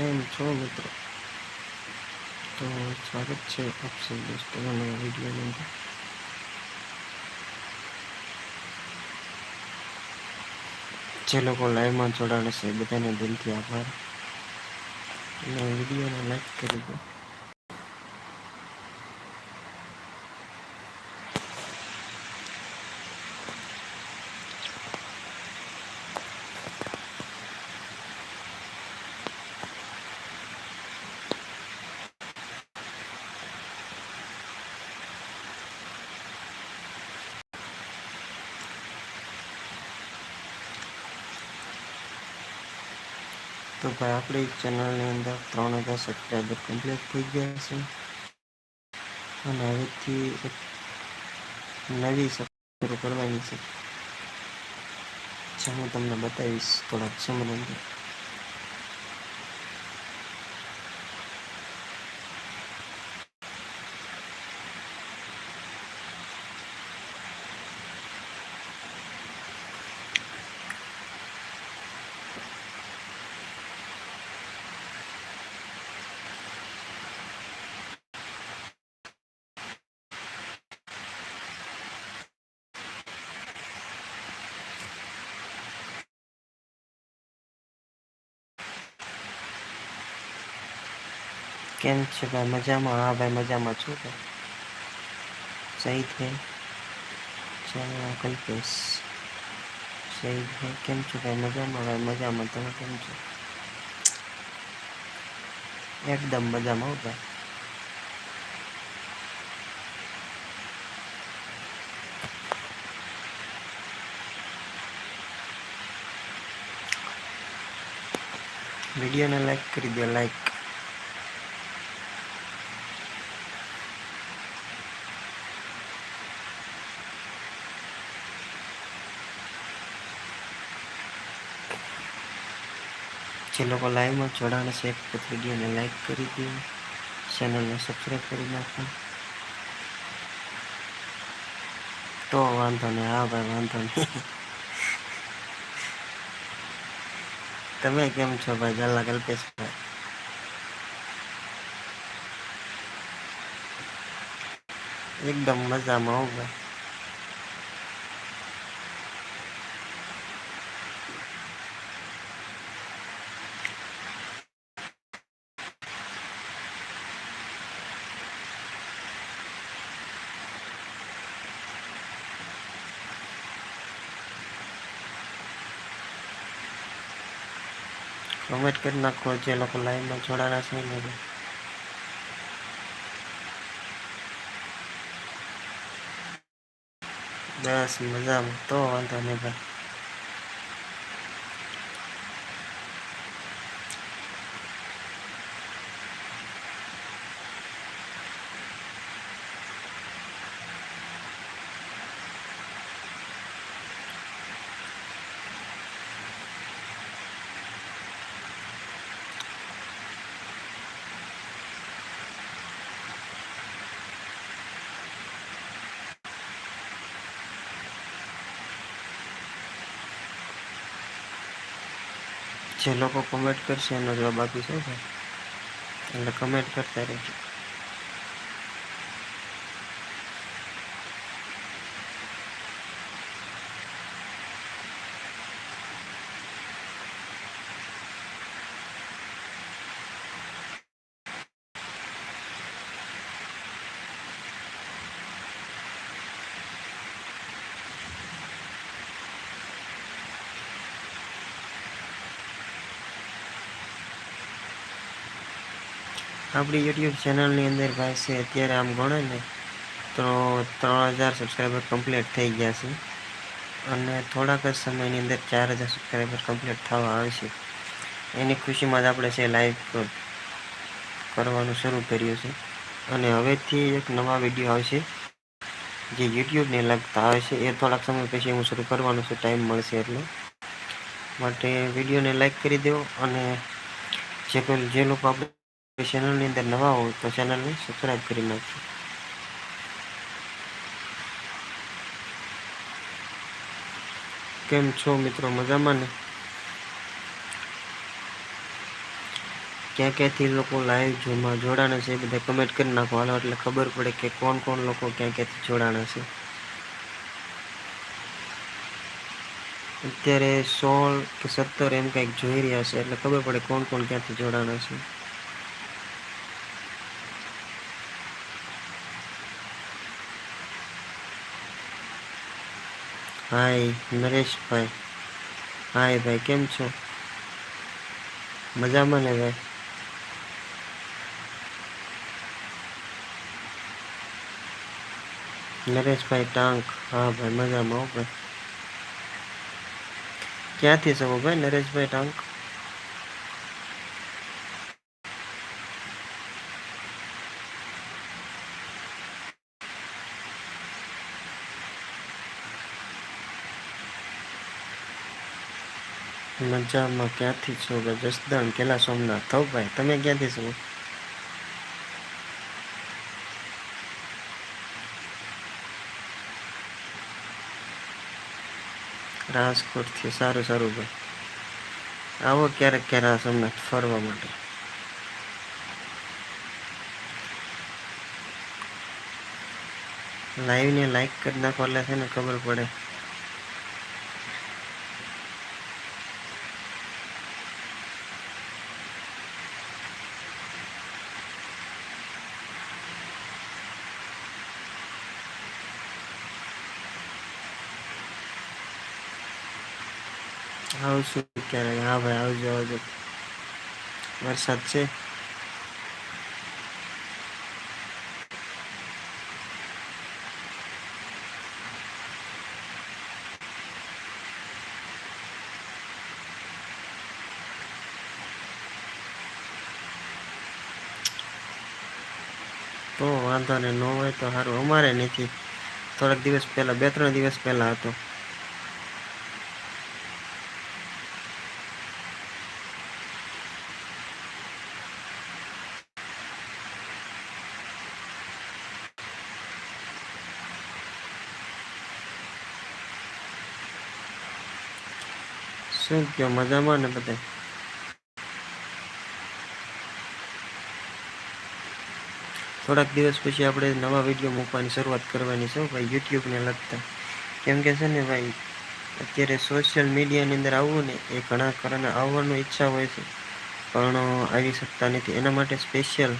કેમ છો મિત્રો? તો સ્વાગત છે આપ સૌ દોસ્તોના નવા વિડીયોની અંદર. જે લોકો લાઈવમાં જોડાણે છે બધાને દિલથી આભાર. અને વિડીયોને લાઈક કરી દો. તો ભાઈ, આપણી ચેનલની અંદર ત્રણ હજાર સબસ્ક્રાઈબર કમ્પ્લીટ થઈ ગયા છે. અને હવેથી એક નવી શરૂ કરવાની છે. જે હું તમને બતાવીશ થોડાક સમય અંદર. કેમ છે? ભાઈ મજામાં? હા, ભાઈ મજામાં છું કે સહી છે ચાલો કલ્પેશ સહી છે કેમ છો ભાઈ? મજામાં? ભાઈ મજામાં. તમે કેમ છો? એકદમ મજામાં હો ભાઈ. વિડીયોને લાઈક કરી દો લાઈક જે લોકો લાઈવમાં જોડાણ છે એક વખત વિડીયોને લાઈક કરી દો ચેનલને સબસ્ક્રાઈબ કરી નાખો તો વાંધો નહીં હા ભાઈ વાંધો નહીં તમે કેમ છો ભાઈ જલ્લા કલ્પેશભાઈ એકદમ મજામાં હો ભાઈ કમેન્ટ કરી નાખો જે લોકો લાઈવમાં જોડાણા છે ને. બસ મજામાં, તો વાંધો નહીં ભાઈ જે લોકો કમેન્ટ કરશે એનો જવાબ આપીશું ભાઈ. એટલે કમેન્ટ કરતા રહેજો. આપણી યુટ્યુબ ચેનલની અંદર ભાઈ છે, અત્યારે આમ ગણે ને, તો ત્રણ હજાર સબસ્ક્રાઈબર કમ્પ્લીટ થઈ ગયા છે. અને થોડાક જ સમયની અંદર ચાર હજાર સબસ્ક્રાઈબર કમ્પ્લીટ થવા આવશે એની ખુશીમાં જ આપણે છે લાઈવ કરવાનું શરૂ કર્યું છે. અને હવેથી એક નવા વીડિયો આવશે જે યુટ્યુબને લગતા આવે છે. એ થોડાક સમય પછી હું શરૂ કરવાનું છું ટાઈમ મળશે એટલે. માટે વિડીયોને લાઈક કરી દો અને જે કોઈ, જે લોકો આપણે ચેનલની અંદર નવા હોય તો ચેનલને સબસ્ક્રાઈબ કરી નાખજો કેમ છો મિત્રો મજામાં ને ક્યાં ક્યાંથી લોકો લાઈવ જોમાં જોડાણા છે એ બધા કમેન્ટ કરી નાખો હાલો એટલે ખબર પડે કે કોણ કોણ લોકો ક્યાં ક્યાંથી જોડાણા છે અત્યારે સોળ કે સત્તર એમ કંઈક જોઈ રહ્યા છે એટલે ખબર પડે કોણ કોણ ક્યાંથી જોડાણા છે હાય, નરેશભાઈ. હાય ભાઈ, કેમ છો? મજામાં ને ભાઈ? નરેશભાઈ ટાંક. હા ભાઈ, મજામાં ભાઈ. ક્યાંથી છો ભાઈ, નરેશભાઈ ટાંક? મજામાં ક્યાંથી છો કે જસદણ, કેલા સોમનાથ? થો ભાઈ, તમે ક્યાંથી છો? રાજકોટથી સારું સારું ભાઈ. આવો ક્યારેક ક્યારેક સોમનાથ ફરવા માટે. લાઈવને લાઈક કરી નાખો, એટલે છે ને ખબર પડે. આવશું ક્યારેક હા ભાઈ આવજો આવજો વરસાદ છે તો વાંધો ને ન હોય તો સારું અમારે નથી થોડાક દિવસ પહેલાં બે ત્રણ દિવસ પહેલાં હતો શું કયો? મજામાં ને બધે? થોડાક દિવસ પછી આપણે નવા વીડિયો મૂકવાની શરૂઆત કરવાની છે ભાઈ, યુટ્યુબને લગતા. કેમ કે છે ને ભાઈ, અત્યારે સોશિયલ મીડિયાની અંદર આવવું ને એ ઘણા કારણે આવવાની ઈચ્છા હોય છે. પણ આવી શકતા નથી. એના માટે સ્પેશિયલ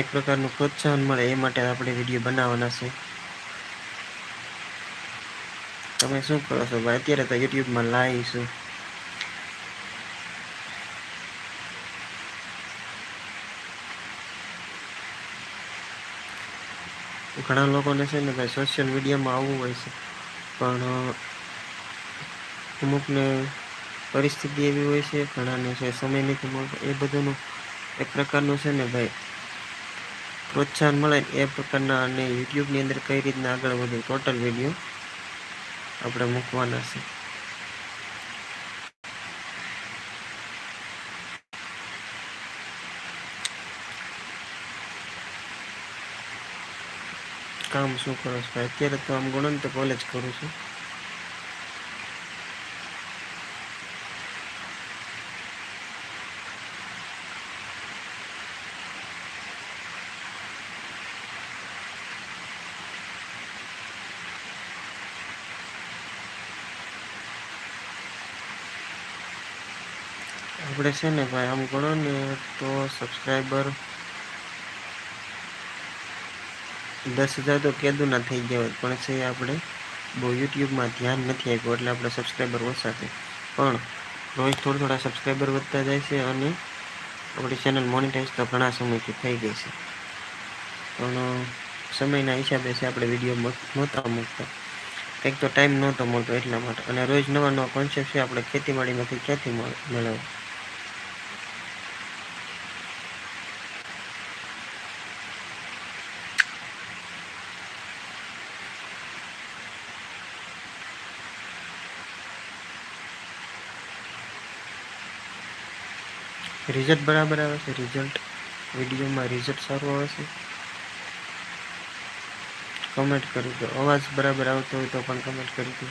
એક પ્રકારનું પ્રોત્સાહન મળે એ માટે આપણે વીડિયો બનાવવાના છે. તમે શું કરો છો ભાઈ? અત્યારે તો યુટ્યુબમાં લાઈવ છું. ઘણા લોકોને છે ને ભાઈ સોશિયલ મીડિયામાં આવવું હોય છે. પણ, અમુકને પરિસ્થિતિ એવી હોય છે, ઘણાને છે સમય નથી મળતો. એ બધાનું એક પ્રકારનું છે ને ભાઈ, પ્રોત્સાહન મળે એ પ્રકારના અને યુટ્યુબની અંદર કઈ રીતના આગળ વધે ટોટલ વીડિયો આપણે મૂકવાના છે. કામ શું કરો છો? અત્યારે તો આમ ગણો તો કોલેજ કરું છું. આપણે છે ને ભાઈ, આમ ગણો ને તો સબસ્ક્રાઈબર દસ હજાર તો કેદુના થઈ ગયા હોત પણ છે આપણે બહુ યુટ્યુબમાં ધ્યાન નથી આપ્યું, એટલે આપણે સબસ્ક્રાઈબર ઓછા પણ રોજ થોડા થોડા સબસ્ક્રાઈબર વધતા જાય છે અને આપણી ચેનલ મોનિટાઈઝ તો ઘણા સમયથી થઈ ગઈ છે. પણ સમયના હિસાબે છે આપણે વીડિયો નહોતા મૂકતા. કંઈક તો ટાઈમ નહોતો મળતો એટલા માટે. અને રોજ નવા નવા કોન્સેપ્ટ છે, આપણે ખેતીવાડીમાંથી ક્યાંથી મેળવવા? રિઝલ્ટ બરાબર આવે છે. રિઝલ્ટ વિડીયોમાં રિઝલ્ટ સારું આવે છે. કમેન્ટ કરી દો. અવાજ બરાબર આવતો હોય તો પણ કમેન્ટ કરી દો.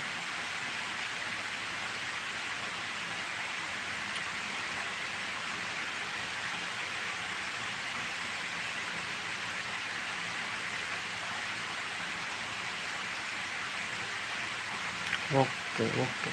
Okay okay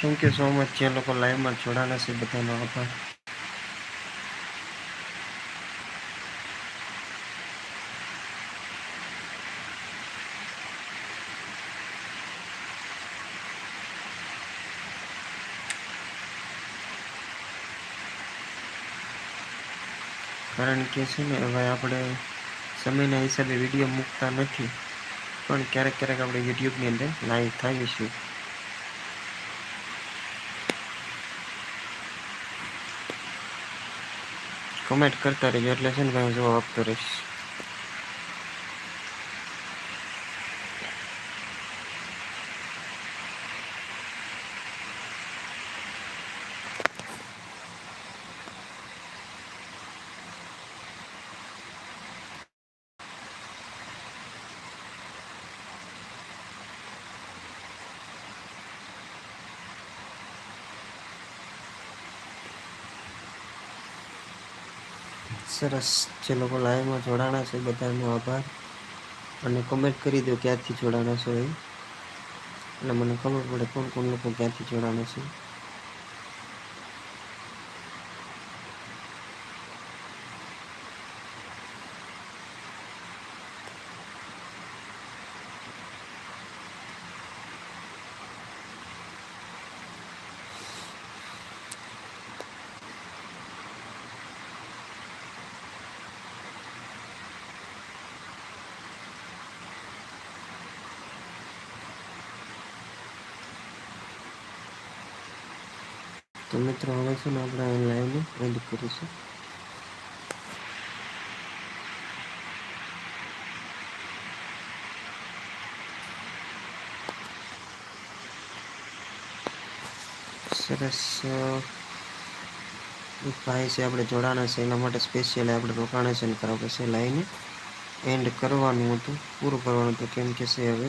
thank you so much જે લોકો લાઈવમાં જોડાના છે બધાનો આભાર કારણ કે છે ને, હવે આપણે સમયના હિસાબે વીડિયો મૂકતા નથી. પણ ક્યારેક ક્યારેક આપણે યુટ્યુબની અંદર લાઈવ થઈએ છીએ. કમેન્ટ કરતા રહેજો. એટલે છે ને ભાઈ જવાબ આપતો રહીશ. સરસ જે લોકો લાઈવમાં જોડાણા છે બધાનો આભાર. અને કમેન્ટ કરી દો ક્યાંથી જોડાણા છો એ. અને મને ખબર પડે કોણ કોણ લોકો ક્યાંથી જોડાણા છે. તો મિત્રો, હવે ને આપણે લાઈવને એન્ડ કરીશું. સરસ ભાઈ છે આપણે જોડાણા છે, એના માટે સ્પેશિયલ આપણે રોકાણેશન કરવા પડશે લાઈને એન્ડ કરવાનું હતું, પૂરું કરવાનું હતું, કેમ કે છે હવે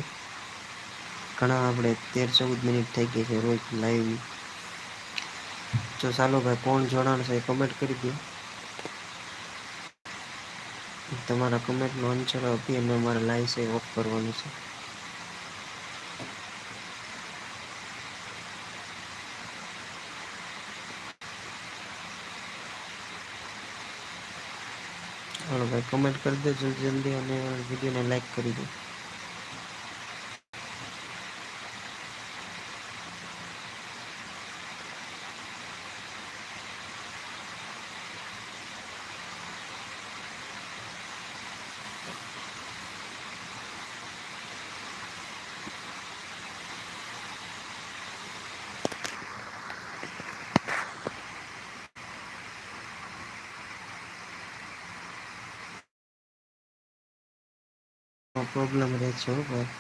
ઘણા આપણે તેર ચૌદ મિનિટ થઈ ગઈ છે રોજ લાઈવની તો ચાલો ભાઈ, કોણ જોડાણ છે કમેન્ટ કરી દો. તમારા કમેન્ટનો આન્સર આપી અને અમારે લાઈવ છે ઓફ કરવાનું છે. હાલો ભાઈ કમેન્ટ કરી દો જલ્દી જલ્દી અને વિડીયોને લાઈક કરી દો. problem that's over.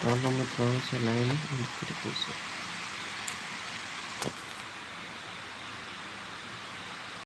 Problem with those alignment and criticism.